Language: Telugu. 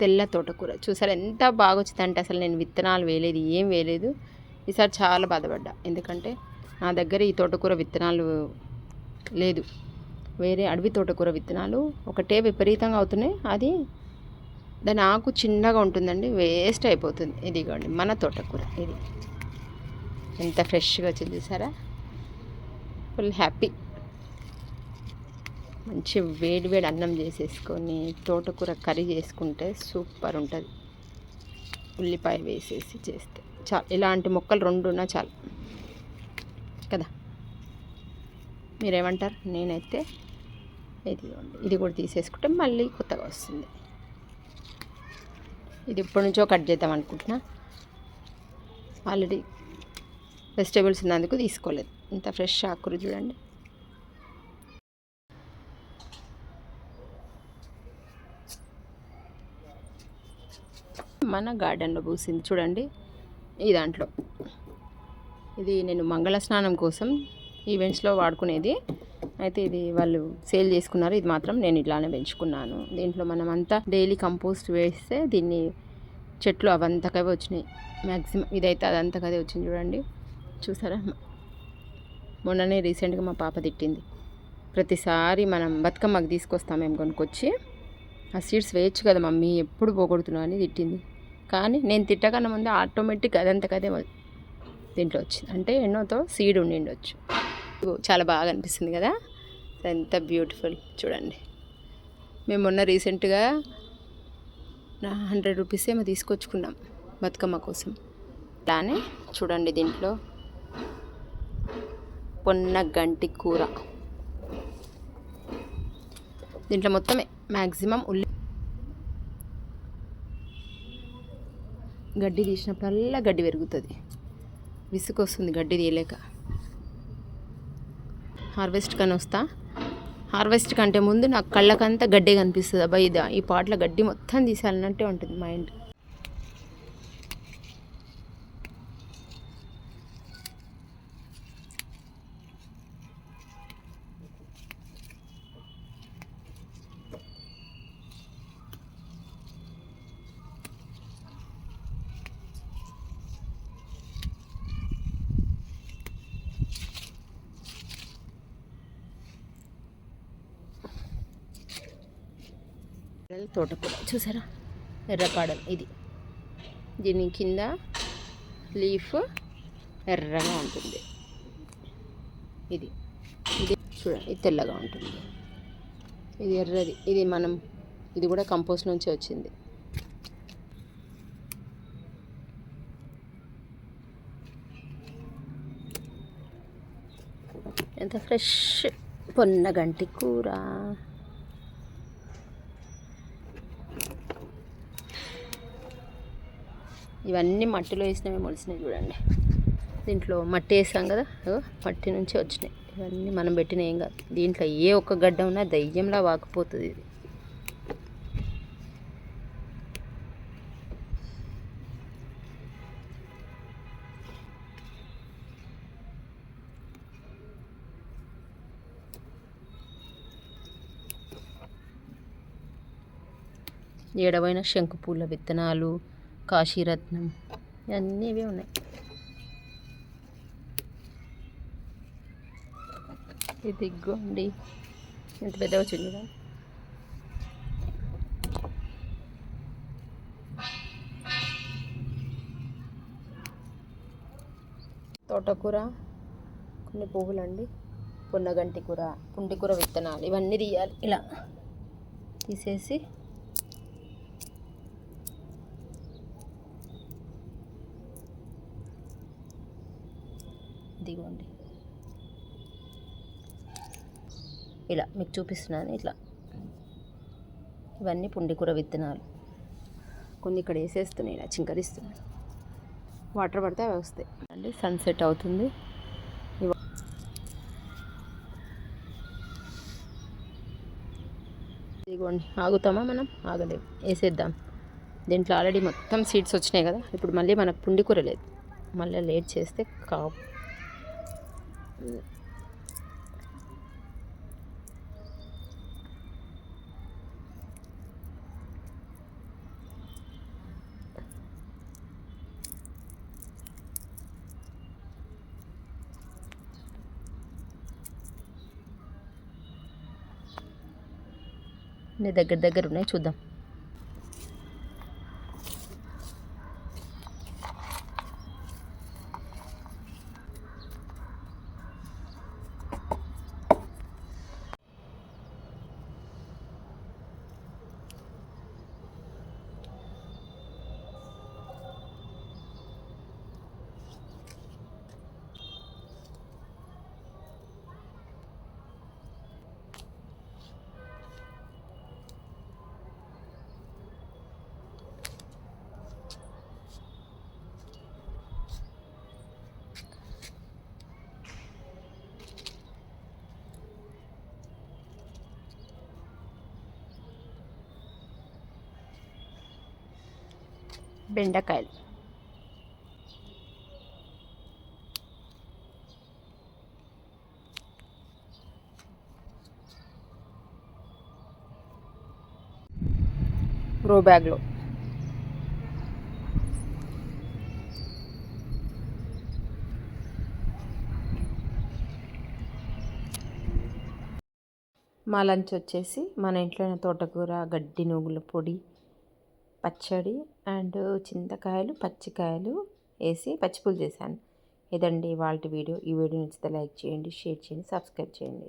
తెల్ల తోటకూర. చూసారు ఎంత బాగా వచ్చిందంటే అసలు నేను విత్తనాలు వేయలేదు ఏం వేయలేదు. ఈసారి చాలా బాధపడ్డా. ఎందుకంటే నా దగ్గర ఈ తోటకూర విత్తనాలు లేదు. వేరే అడవి తోటకూర విత్తనాలు ఒకటే విపరీతంగా అవుతున్నాయి. అది దాని ఆకు చిన్నగా ఉంటుందండి వేస్ట్ అయిపోతుంది. ఇదిగోండి మన తోటకూర ఇది. ఎంత ఫ్రెష్గా వచ్చింది చూసారా? Full happy. మంచి వేడి వేడి అన్నం చేసేసుకొని తోటకూర కర్రీ చేసుకుంటే సూపర్ ఉంటుంది. ఉల్లిపాయ వేసేసి చేస్తే చాలు ఇలాంటి మొక్కలు రెండు ఉన్నా చాలు. కదా? మీరేమంటారు? నేనైతే ఇది ఇది కూడా తీసేసుకుంటే మళ్ళీ కొత్తగా వస్తుంది. ఇది ఇప్పటి నుంచో కట్ చేద్దాం అనుకుంటున్నా. ఆల్రెడీ వెజిటేబుల్స్ ఉన్నందుకు తీసుకోలేదు. ఇంత ఫ్రెష్ ఆకురు చూడండి. మన గార్డెన్లో పూసింది. చూడండి ఈ దాంట్లో. ఇది నేను మంగళ స్నానం కోసం ఈవెంట్స్లో వాడుకునేది. అయితే ఇది వాళ్ళు సేల్ చేసుకున్నారు. ఇది మాత్రం నేను ఇట్లానే పెంచుకున్నాను. దీంట్లో మనం అంతా డైలీ కంపోస్ట్ వేస్తే దీన్ని చెట్లు అవంతకవే వచ్చినాయి. మ్యాక్సిమం ఇదైతే అదంతకదే వచ్చింది చూడండి. చూసారా? మొన్ననే రీసెంట్గా మా పాప తిట్టింది. ప్రతిసారి మనం బతుకమ్మకి తీసుకొస్తాం మేము కొనుక్కొచ్చి. ఆ సీడ్స్ వేయచ్చు కదా మమ్మీ ఎప్పుడు పోగొడుతున్నావు అని తిట్టింది. కానీ నేను తిట్టకన్నా ముందు ఆటోమేటిక్ అదంతకదే దీంట్లో వచ్చింది అంటే ఎన్నోతో సీడ్ ఉండిండొచ్చు. చాలా బాగా అనిపిస్తుంది కదా? ఎంత బ్యూటిఫుల్. చూడండి. మేము మొన్న రీసెంట్గా హండ్రెడ్ రూపీస్ ఏమో తీసుకొచ్చుకున్నాం బతుకమ్మ కోసం. అలానే చూడండి దీంట్లో. పొన్న గంటి కూర. దీంట్లో మొత్తమే. మ్యాక్సిమం ఉల్లి గడ్డి తీసినప్పుడల్లా గడ్డి పెరుగుతుంది. విసుగు వస్తుంది గడ్డి తీయలేక. హార్వెస్ట్ కానీ వస్తా. హార్వెస్ట్ కంటే ముందు నాకు కళ్ళకంతా గడ్డే కనిపిస్తుంది. అబ్బాయి ఇది ఈ పాటలో గడ్డి మొత్తం తీసాలన్నట్టే ఉంటుంది మైండ్. తోటకూర. చూసారా? ఎర్రకాడలు ఇది. దీని కింద లీఫ్ ఎర్రగా ఉంటుంది. ఇది. ఇది చూడండి ఇది తెల్లగా ఉంటుంది. ఇది ఎర్రది. ఇది మనం ఇది కూడా కంపోస్ట్ నుంచి వచ్చింది. ఎంత ఫ్రెష్ పొన్నగంటి కూర. ఇవన్నీ మట్టిలో వేసినవి మొలిసినాయి చూడండి. దీంట్లో మట్టి వేసాం కదా మట్టి నుంచి వచ్చినాయి. ఇవన్నీ మనం పెట్టిన ఏం కాదు. దీంట్లో ఏ ఒక్క గడ్డ ఉన్నా దయ్యంలా వాకపోతుంది ఇది. ఏడవైన శంకుపూల విత్తనాలు కాశీరత్నం. అన్నీ ఇవే ఉన్నాయి. ఇది ఇగ్గోండి ఎంత పెద్ద వచ్చింది కదా. తోటకూర కొన్ని పువ్వులండి. పొన్నగంటి కూర పుంటి కూర విత్తనాలు ఇవన్నీ తీయాలి. ఇలా తీసేసి దిగోండి. ఇలా మీకు చూపిస్తున్నాను ఇట్లా. ఇవన్నీ పుండికూర విత్తనాలు. కొన్ని ఇక్కడ వేసేస్తున్నాయి ఇలా చింకరిస్తున్నాయి. వాటర్ పడితే అవి వస్తాయి. అండి సన్సెట్ అవుతుంది. ఇదిగోండి ఆగుతామా మనం? ఆగలేము వేసేద్దాం. దీంట్లో ఆల్రెడీ మొత్తం సీడ్స్ వచ్చినాయి కదా. ఇప్పుడు మళ్ళీ మనకు పుండికూర లేదు. మళ్ళీ లేట్ చేస్తే కా దగ్గర దగ్గర ఉన్నాయి చూద్దాం బెండకాయలు. గ్రో బ్యాగ్లో. మా లంచ్ వచ్చేసి మన ఇంట్లోనే తోటకూర గడ్డి నువ్వుల పొడి పచ్చడి అండ్ చింతకాయలు పచ్చికాయలు వేసి పచ్చిపులు చేశాను. ఇదండి వాళ్ళ వీడియో. ఈ వీడియో నచ్చితే లైక్ చేయండి షేర్ చేయండి సబ్స్క్రైబ్ చేయండి.